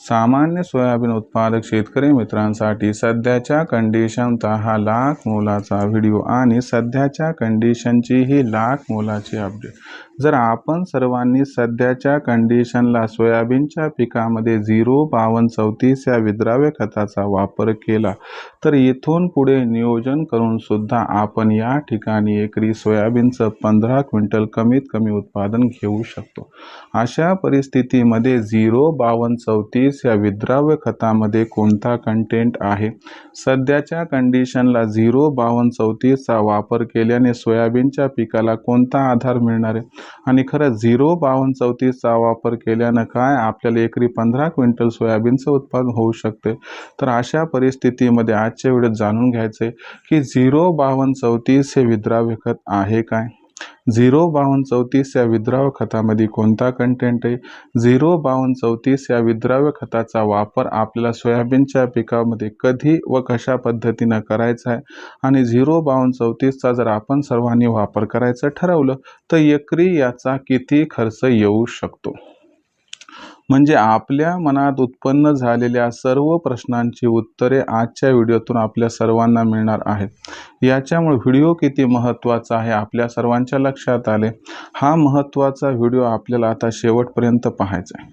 सामान्य सोयाबीन उत्पादक शेतकरी मित्रांसाठी सध्याच्या कंडिशनचा हा लाख मोलाचा व्हिडिओ आणि सध्याच्या कंडिशनची ही लाख मोलाची अपडेट जर आपण सर्वांनी सध्याच्या कंडिशनला सोयाबीनच्या पिकामध्ये झिरो बावन्न चौतीस या विद्राव्य खताचा वापर केला तर इथून पुढे नियोजन करून सुद्धा आपण या ठिकाणी एकरी सोयाबीनचं पंधरा क्विंटल कमीत कमी उत्पादन घेऊ शकतो. अशा परिस्थितीमध्ये झिरो बावन्न चौतीस या विद्राव्य खतामध्ये कोणता कंटेंट आहे? सध्याच्या कंडिशनला झिरो बावन्न चौतीसचा वापर केल्याने सोयाबीनच्या पिकाला कोणता आधार मिळणार आहे? आणि खरं झिरो बावन्न चौतीसचा वापर केल्यानं काय आपल्याला एकरी पंधरा क्विंटल सोयाबीनचं उत्पादन होऊ शकते? तर अशा परिस्थितीमध्ये आजच्या व्हिडिओत जाणून घ्यायचं आहे की झिरो बावन्न चौतीस हे विद्राव्य खत आहे काय? झिरो बावन्न चौतीस या विद्राव्य खतामध्ये कोणता कंटेंट आहे? झिरो बावन्न चौतीस या विद्राव्य खताचा वापर आपल्याला सोयाबीनच्या पिकामध्ये कधी व कशा पद्धतीनं करायचा आहे? आणि झिरो बावन्न चौतीसचा जर आपण सर्वांनी वापर करायचं ठरवलं तर एकरी याचा किती खर्च येऊ शकतो? म्हणजे आपल्या मनात उत्पन्न झालेल्या सर्व प्रश्नांची उत्तरे आजच्या व्हिडिओतून आपल्या सर्वांना मिळणार आहेत. याच्यामुळे व्हिडिओ किती महत्त्वाचा आहे आपल्या सर्वांच्या लक्षात आले? हा महत्त्वाचा व्हिडिओ आपल्याला आता शेवटपर्यंत पाहायचा आहे.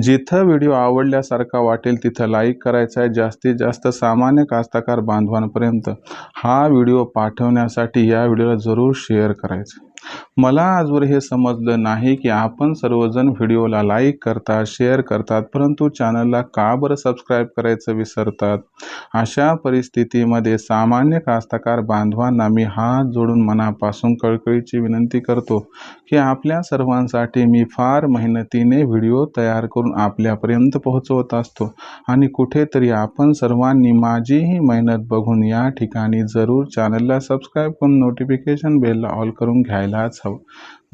जिथं व्हिडिओ आवडल्यासारखा वाटेल तिथं लाईक करायचा आहे. जास्तीत जास्त सामान्य कास्तकार बांधवांपर्यंत हा व्हिडिओ पाठवण्यासाठी या व्हिडिओला जरूर शेअर करायचा. मला आजवर हे समजलं नाही की आपण सर्वजण व्हिडिओला लाईक करतात शेअर करतात परंतु चॅनलला का बरं सबस्क्राईब करायचं विसरतात? अशा परिस्थितीमध्ये सामान्य कास्तकार बांधवांना मी हात जोडून मनापासून कळकळीची विनंती करतो की आपल्या सर्वांसाठी मी फार मेहनतीने व्हिडिओ तयार करून आपल्यापर्यंत पोहोचवत असतो आणि कुठेतरी आपण सर्वांनी माझीही मेहनत बघून या ठिकाणी जरूर चॅनलला सबस्क्राईब करून नोटिफिकेशन बेलला ऑल करून घ्यायला करायलाच हवं.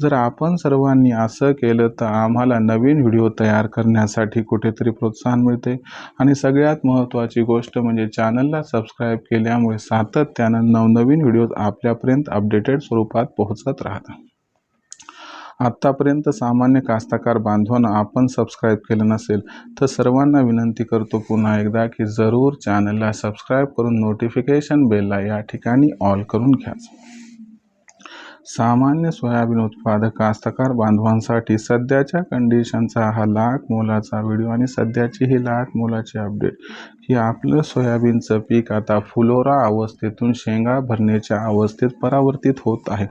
जर आपण सर्वांनी असं केलं तर आम्हाला नवीन व्हिडिओ तयार करण्यासाठी कुठेतरी प्रोत्साहन मिळते. आणि सगळ्यात महत्त्वाची गोष्ट म्हणजे चॅनलला सबस्क्राईब केल्यामुळे सातत्यानं नवनवीन व्हिडिओ आपल्यापर्यंत अपडेटेड स्वरूपात पोहोचत राहतात. आत्तापर्यंत सामान्य कास्ताकार बांधवांना आपण सबस्क्राईब केलं नसेल तर सर्वांना विनंती करतो पुन्हा एकदा की जरूर चॅनलला सबस्क्राईब करून नोटिफिकेशन बेलला या ठिकाणी ऑल करून घ्या. सामान्य सोयाबीन उत्पादक कास्तकार बांधवांसाठी सध्याच्या कंडिशनचा हा लाख मोलाचा व्हिडिओ आणि सध्याची ही लाख मोलाची अपडेट की आपलं सोयाबीनचं पीक आता फुलोरा अवस्थेतून शेंगा भरण्याच्या अवस्थेत परावर्तित होत आहे.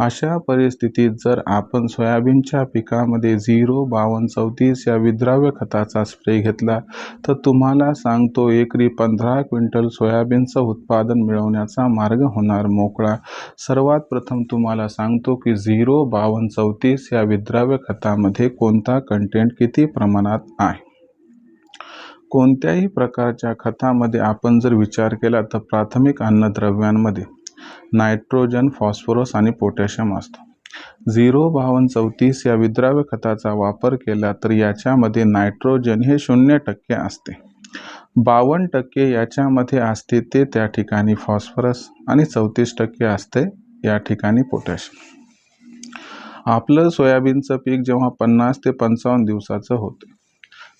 अशा परिस्थितीत जर आपण सोयाबीनच्या पिकामध्ये झिरो बावन्न चौतीस या विद्राव्य खताचा स्प्रे घेतला तर तुम्हाला सांगतो एकरी पंधरा क्विंटल सोयाबीनचं उत्पादन मिळवण्याचा मार्ग होणार मोकळा. सर्वात प्रथम तुम्हाला सांगतो की झिरो बावन्न चौतीस या विद्राव्य खतामध्ये कोणता कंटेंट किती प्रमाणात आहे? कोणत्याही प्रकारच्या खतामध्ये आपण जर विचार केला तर प्राथमिक अन्नद्रव्यांमध्ये नायट्रोजन फॉस्फरस आणि पोटॅशियम असतो. झिरो बावन्न चौतीस या विद्राव्य खताचा वापर केला तर याच्यामध्ये नायट्रोजन हे शून्य टक्के असते. बावन्न टक्के याच्यामध्ये असते ते त्या ठिकाणी फॉस्फरस आणि चौतीस टक्के असते या ठिकाणी पोटॅशियम आपलं सोयाबीनचं पीक जेव्हा पन्नास ते पंचावन्न दिवसाचं होतं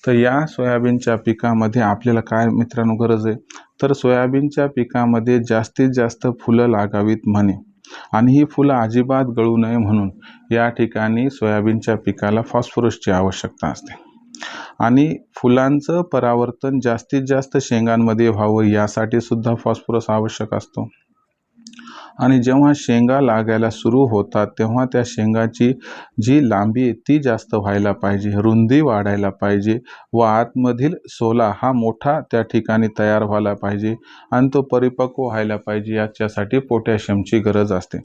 तर या सोयाबीनच्या पिकामध्ये आपल्याला काय मित्रांनो गरज आहे? तर सोयाबीनच्या पिकामध्ये जास्तीत जास्त फुलं लागावीत म्हणे. आणि ही फुलं अजिबात गळू नये म्हणून या ठिकाणी सोयाबीनच्या पिकाला फॉस्फरसची आवश्यकता असते. आणि फुलांचं परावर्तन जास्तीत जास्त शेंगांमध्ये व्हावं यासाठी सुद्धा फॉस्फरस आवश्यक असतो. आणि जेव्हा शेंगा लागायला सुरू होतात तेव्हा त्या शेंगाची जी लांबी आहे ती जास्त व्हायला पाहिजे रुंदी वाढायला पाहिजे व आतमधील सोला हा मोठा त्या ठिकाणी तयार व्हायला पाहिजे आणि तो परिपक्व व्हायला पाहिजे याच्यासाठी पोटॅशियमची गरज असते.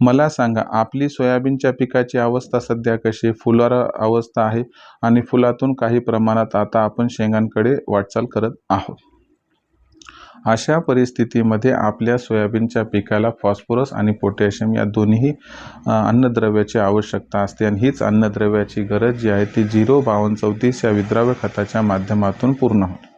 मला सांगा आपली सोयाबीनच्या पिकाची अवस्था सध्या कशी फुलार अवस्था आहे आणि फुलातून काही प्रमाणात आता आपण शेंगांकडे वाटचाल करत आहोत. अशा परिस्थितीमध्ये आपल्या सोयाबीनच्या पिकाला फॉस्फरस आणि पोटॅशियम या दोन्ही अन्नद्रव्याची आवश्यकता असते. आणि हीच अन्नद्रव्याची गरज जी आहे ती झिरो बावन्न चौतीस या विद्राव्य खताच्या माध्यमातून पूर्ण होते.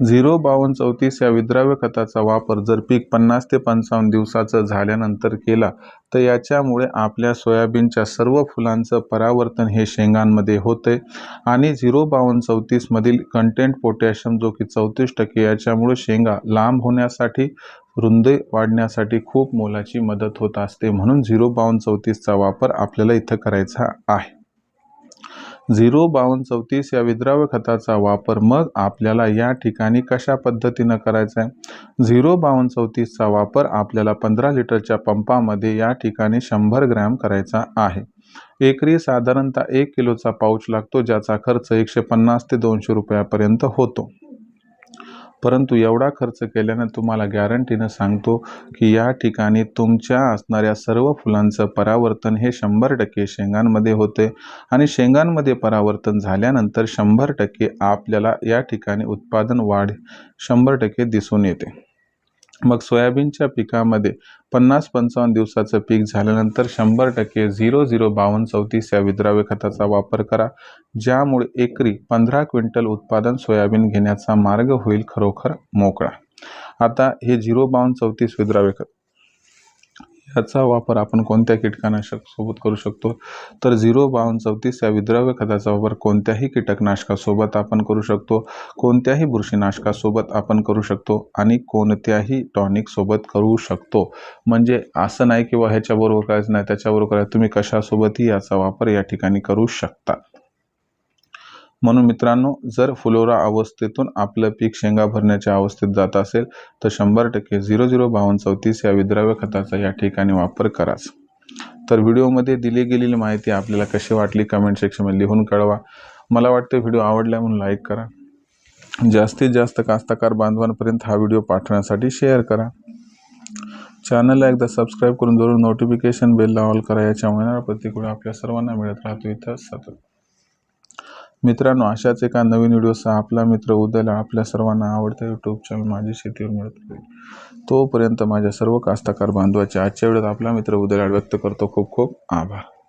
झिरो बावन्न चौतीस या विद्राव्य खताचा वापर जर पीक पन्नास ते पंचावन्न दिवसाचं झाल्यानंतर केला तर याच्यामुळे आपल्या सोयाबीनच्या सर्व फुलांचं परावर्तन हे शेंगांमध्ये होते आणि झिरो बावन्न चौतीसमधील कंटेंट पोटॅशियम जो की चौतीस टक्के याच्यामुळे शेंगा लांब होण्यासाठी रुंदी वाढण्यासाठी खूप मोलाची मदत होत असते म्हणून झिरो बावन्न चौतीसचा वापर आपल्याला इथं करायचा आहे. झिरो बावन्न चौतीस या विद्राव्य खताचा वापर मग आपल्याला या ठिकाणी कशा पद्धतीनं करायचा आहे? झिरो बावन्न चौतीसचा वापर आपल्याला पंधरा लिटरच्या पंपामध्ये या ठिकाणी शंभर ग्रॅम करायचा आहे. एकरी साधारणतः एक किलोचा पाऊच लागतो ज्याचा खर्च एकशे पन्नास ते दोनशे रुपयापर्यंत होतो. परंतु एवढा खर्च केल्यानं तुम्हाला गॅरंटीनं सांगतो की या ठिकाणी तुमच्या असणाऱ्या सर्व फुलांचं परावर्तन हे शंभर टक्के शेंगांमध्ये होते. आणि शेंगांमध्ये परावर्तन झाल्यानंतर शंभर टक्के आपल्याला या ठिकाणी उत्पादन वाढ शंभर टक्के दिसून येते. मग सोयाबीनच्या पिकामध्ये पन्नास पंचावन्न दिवसाचं पीक झाल्यानंतर शंभर टक्के झिरो झिरो बावन्न चौतीस या विद्राव्य खताचा वापर करा ज्यामुळे एकरी पंधरा क्विंटल उत्पादन सोयाबीन घेण्याचा मार्ग होईल खरोखर मोकळा. आता हे झिरो बावन्न चौतीस विद्राव्य खत याचा वापर आपण कोणत्या कीटकनाशक सोबत करू शकतो? तर झिरो बावन्न चौतीस या विद्राव्य खताचा वापर कोणत्याही कीटकनाशकासोबत आपण करू शकतो कोणत्याही बुरशीनाशकासोबत आपण करू शकतो आणि कोणत्याही टॉनिकसोबत करू शकतो. म्हणजे असं नाही किंवा ह्याच्याबरोबर करायचं नाही त्याच्याबरोबर करायचं तुम्ही कशासोबतही याचा वापर या ठिकाणी करू शकता. म्हणून मित्रांनो जर फुलोरा अवस्थेतून आपलं पीक शेंगा भरण्याच्या अवस्थेत जात असेल तर शंभर टक्के झिरो झिरो बावन्न चौतीस या विद्राव्य खताचा या ठिकाणी वापर कराच. तर व्हिडिओमध्ये दिली गेलेली माहिती आपल्याला कशी वाटली कमेंट सेक्शनमध्ये लिहून कळवा. मला वाटतं व्हिडिओ आवडला म्हणून लाईक करा. जास्तीत जास्त कास्तकार बांधवांपर्यंत हा व्हिडिओ पाठवण्यासाठी शेअर करा. चॅनलला एकदा सबस्क्राईब करून जरूर नोटिफिकेशन बेल ऑल करा याच्यामुळे येणारा प्रतिक्रिया आपल्या सर्वांना मिळत राहतो. इथं सतत. मित्रांनो अशाच एका नवीन व्हिडिओसह आपला मित्र उद्याला आपल्या सर्वांना आवडता यूट्यूब चॅनल माझी शेतीवर मिळत. राहील तोपर्यंत माझ्या सर्व कास्तकार बांधवाच्या आजच्या वेळेत आपला मित्र उद्याला व्यक्त करतो. खूप खूप आभार.